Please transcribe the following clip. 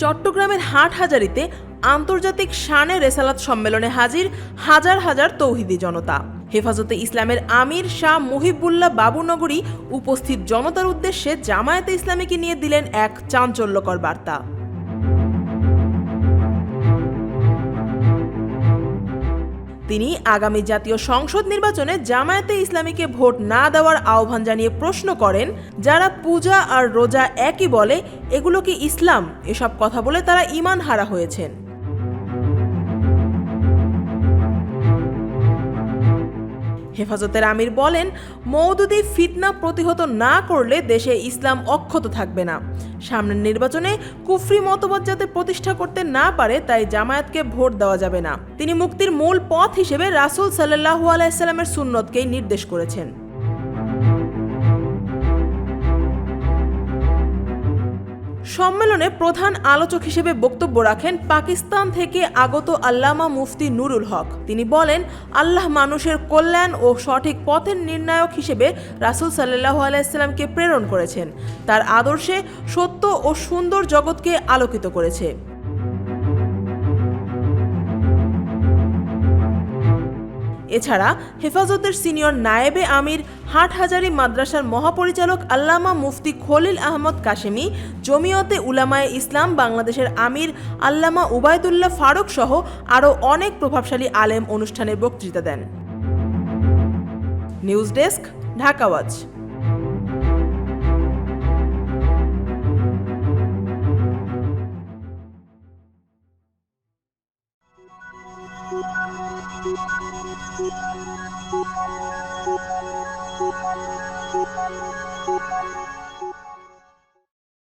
চট্টগ্রামের হাটহাজারিতে আন্তর্জাতিক শানে রেসালাত সম্মেলনে হাজির হাজার হাজার তৌহিদি জনতা। হেফাজতে ইসলামের আমির শাহ মুহিবুল্লাহ বাবুনগরী উপস্থিত জনতার উদ্দেশ্যে জামায়াতে ইসলামীকে নিয়ে দিলেন এক চাঞ্চল্যকর বার্তা। তিনি আগামী জাতীয় সংসদ নির্বাচনে জামায়াতে ইসলামীকে ভোট না দেওয়ার আহ্বান জানিয়ে প্রশ্ন করেন, যারা পূজা আর রোজা একই বলে, এগুলো কি ইসলাম? এসব কথা বলে তারা ইমান হারা হয়েছেন। হেফাজতের আমির বলেন মৌদুদি ফিতনা প্রতিহত না করলে দেশে ইসলাম অক্ষত থাকবে না। সামনের নির্বাচনে কুফরি মতবাদ যাতে প্রতিষ্ঠা করতে না পারে, তাই জামায়াতকে ভোট দেওয়া যাবে না। তিনি মুক্তির মূল পথ হিসেবে রাসুল সাল্লাহ আলাইসাল্লামের সুন্নতকেই নির্দেশ করেছেন। সম্মেলনে প্রধান আলোচক হিসেবে বক্তব্য রাখেন পাকিস্তান থেকে আগত আল্লামা মুফতি নুরুল হক। তিনি বলেন, আল্লাহ মানুষের কল্যাণ ও সঠিক পথের নির্ণায়ক হিসেবে রাসুল সাল্লাহ আলাইসাল্লামকে প্রেরণ করেছেন। তার আদর্শে সত্য ও সুন্দর জগৎকে আলোকিত করেছে। এছাড়া হেফাজতের সিনিয়র নায়েবে আমির, হাটহাজারী মাদ্রাসার মহাপরিচালক আল্লামা মুফতি খলিল আহমদ কাশেমি, জমিয়তে উলামায়ে ইসলাম বাংলাদেশের আমির আল্লামা উবায়দুল্লাহ ফারুক সহ আরও অনেক প্রভাবশালী আলেম অনুষ্ঠানে বক্তৃতা দেন। নিউজ ডেস্ক ঢাকাওয়াজ Thank you.